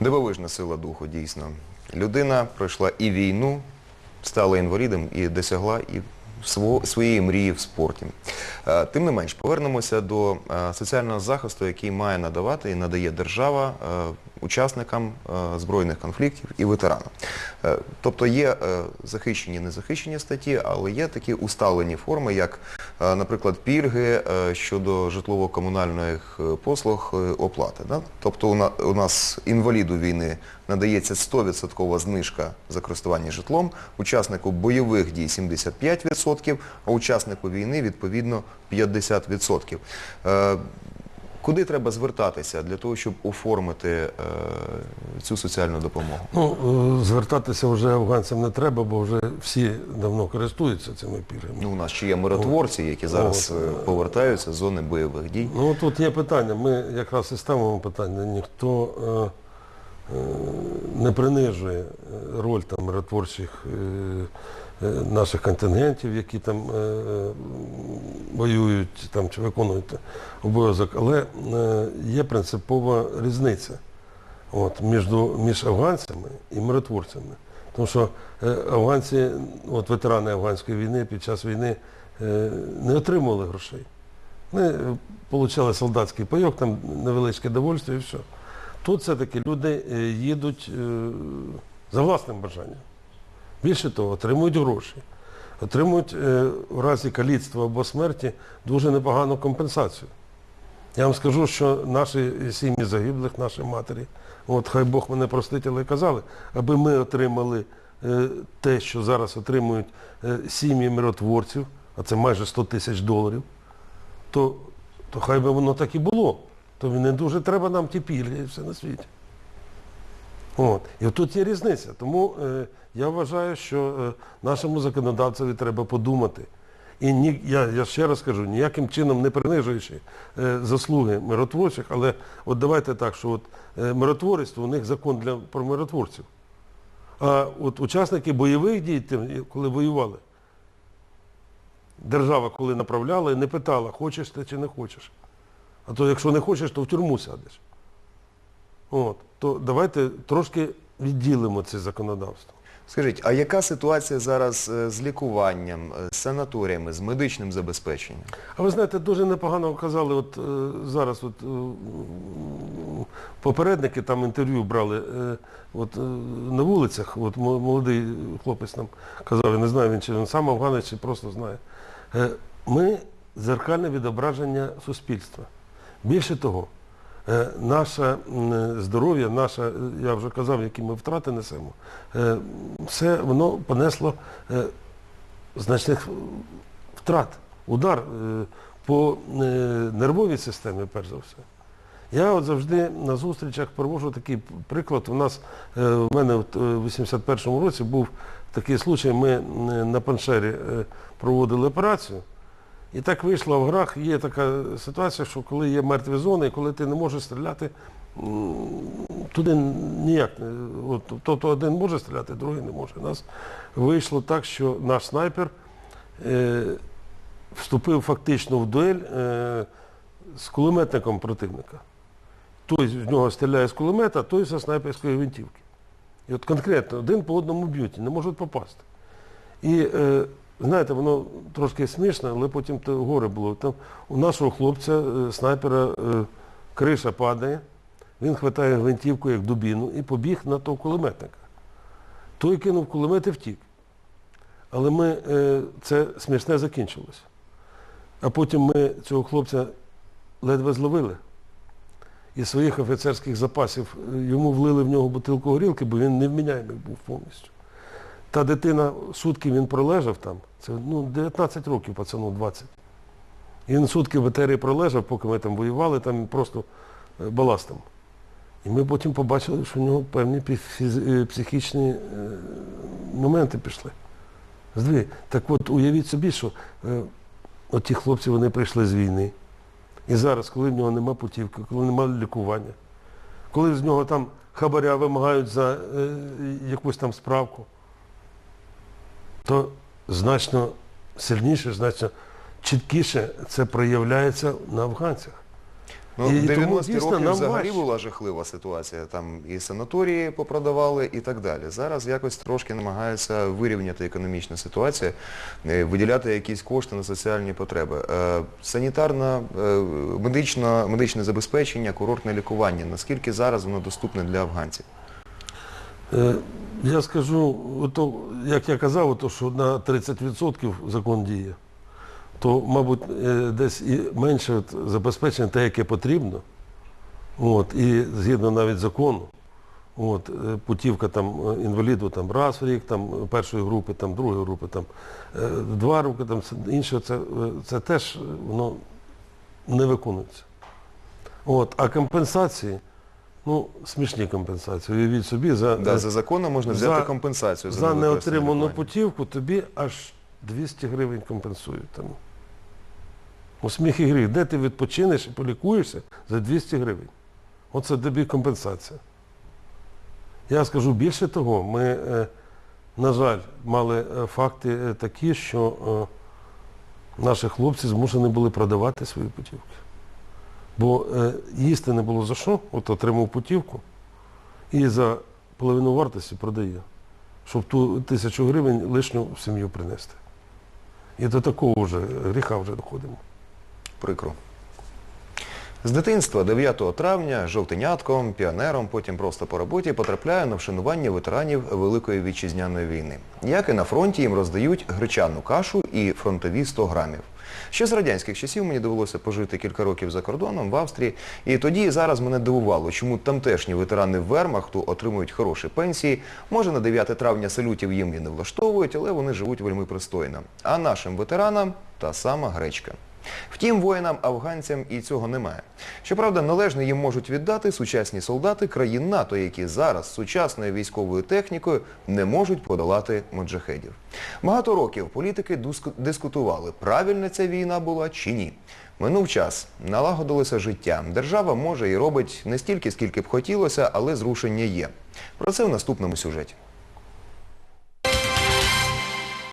Дивовижна сила духу, дійсно. Людина пройшла і війну, стала інвалідом і досягла і своєї мрії в спорті. Е, Тим не менш, повернемося до е, соціального захисту, який має надавати і надає держава е, учасникам збройних конфліктів і ветеранам. Тобто є захищені, незахищені статті, але є такі усталені форми, як, наприклад, пільги е, щодо житлово-комунальних е, послуг е, оплати. Да? Тобто у нас інваліду війни надається 100% знижка за користування житлом, учаснику бойових дій 75%, а учаснику війни відповідно 50%. Куди треба звертатися для того, щоб оформити е, цю соціальну допомогу? Ну, е, звертатися вже афганцям не треба, бо вже всі давно користуються цими пільгами. Ну, у нас ще є миротворці, які зараз От. е, повертаються з зони бойових дій. Ну тут є питання. Ми якраз і ставимо питання. Ніхто е, е, не принижує роль там миротворчих е, наших контингентів, які там е, воюють там чи виконують обов'язок. Але е, є принципова різниця от, між, між афганцями і миротворцями. Тому що е, афганці, от ветерани афганської війни під час війни е, не отримували грошей. Вони отримали солдатський пайок, там невеличке довольство і все. Тут все-таки люди їдуть за власним бажанням. Більше того, отримують гроші, отримують е, в разі каліцтва або смерті дуже непогану компенсацію. Я вам скажу, що наші сім'ї загиблих, наші матері, от хай Бог мене простить, але казали, аби ми отримали е, те, що зараз отримують е, сім'ї миротворців, а це майже 100 тисяч доларів, то, то хай би воно так і було. То не дуже треба нам ті пільги і все на світі. От. І тут є різниця. Тому е, я вважаю, що е, нашому законодавцеві треба подумати. І ні, я, я ще раз кажу, ніяким чином не принижуючи е, заслуги миротворчих, але от давайте так, що от, е, миротворство, у них закон для, про миротворців. А от учасники бойових дій, коли воювали, держава, коли направляла, не питала, хочеш ти чи не хочеш. А то якщо не хочеш, то в тюрму сядеш. От. То давайте трошки відділимо це законодавство. Скажіть, а яка ситуація зараз е, з лікуванням, е, з санаторіями, з медичним забезпеченням? А ви знаєте, дуже непогано казали, от е, зараз от, попередники там інтерв'ю брали от, на вулицях, от молодий хлопець нам казав, я не знаю, він чи він сам афганець, чи просто знає. Ми дзеркальне відображення суспільства. Більше того, наше здоров'я, наше, е, я вже казав, які ми втрати несемо, е, все воно понесло е, значних втрат, удар е, по е, нервовій системі, перш за все. Я от завжди на зустрічах проводжу такий приклад. У нас е, в мене е, в 81-му році був такий случай, ми е, на паншері е, проводили операцію. І так вийшло в грах, є така ситуація, що коли є мертві зони, коли ти не можеш стріляти, туди ніяк. тобто один може стріляти, другий не може. У нас вийшло так, що наш снайпер е, вступив фактично в дуель е, з кулеметником противника. Той в нього стріляє з кулемета, той зі снайперської гвинтівки. І от конкретно один по одному б'ють, не можуть попасти. І е, знаєте, воно трошки смішно, але потім то горе було. Там у нашого хлопця, е, снайпера, е, криша падає, він хватає гвинтівку як дубіну і побіг на того кулеметника. Той кинув кулемет і втік. Але ми, е, це смішне закінчилося. А потім ми цього хлопця ледве зловили. Із своїх офіцерських запасів йому влили в нього бутилку горілки, бо він невміняємий був повністю. Та дитина, сутки він пролежав там, це ну, 19 років, пацану 20. І він сутки в етері пролежав, поки ми там воювали, там просто е, баластом. І ми потім побачили, що в нього певні е, психічні е, моменти пішли. Так от уявіть собі, що е, от хлопці вони прийшли з війни. І зараз, коли в нього нема путівки, коли немає лікування, коли з нього там хабаря вимагають за якусь там справку, то значно сильніше, значно чіткіше це проявляється на афганцях. Ну, І в тому, 90-ті дійсно, роки нам взагалі важче. була жахлива ситуація. Там і санаторії попродавали і так далі. Зараз якось трошки намагаються вирівняти економічну ситуацію, е, виділяти якісь кошти на соціальні потреби. Е, Санітарна, е, медичне забезпечення, курортне лікування. Наскільки зараз воно доступне для афганців? Я скажу, ото, як я казав, ото, що на 30% закон діє, то, мабуть, е, десь і менше забезпечення те, яке потрібно. От, і згідно навіть закону, от, е, путівка там, е, інваліду там, раз в рік, там, першої групи, там, другої групи, там, два роки, там, інше, це, це теж воно не виконується. От, а компенсації, ну, смішні компенсації. Уявіть собі, за, Да, за законом можна взяти за- компенсацію за, за неотриману лікування. путівку тобі аж 200 гривень компенсують. Там. У сміх і гріх, де ти відпочинеш і полікуєшся за 200 гривень. Оце тобі компенсація. Я скажу більше того, ми, е, на жаль, мали е, факти е, такі, що е, наші хлопці змушені були продавати свої путівки. Бо е, їсти не було за що, от отримав путівку і за половину вартості продає, щоб ту тисячу гривень лишню в сім'ю принести. І до такого вже гріха вже доходимо. Прикро. З дитинства 9 травня жовтенятком, піонером, потім просто по роботі потрапляю на вшанування ветеранів Великої вітчизняної війни. Як і на фронті їм роздають гречану кашу і фронтові 100 грамів. Ще з радянських часів мені довелося пожити кілька років за кордоном в Австрії, і тоді і зараз мене дивувало, чому тамтешні ветерани Вермахту отримують хороші пенсії. Може на 9 травня салютів їм і не влаштовують, але вони живуть вельми пристойно. А нашим ветеранам та сама гречка. Втім, воїнам-афганцям і цього немає. Щоправда, належне їм можуть віддати сучасні солдати країн НАТО, які зараз сучасною військовою технікою не можуть подолати моджахедів. Багато років політики дискутували, правильна ця війна була чи ні. Минув час, налагодилося життя. Держава може і робить не стільки, скільки б хотілося, але зрушення є. Про це в наступному сюжеті.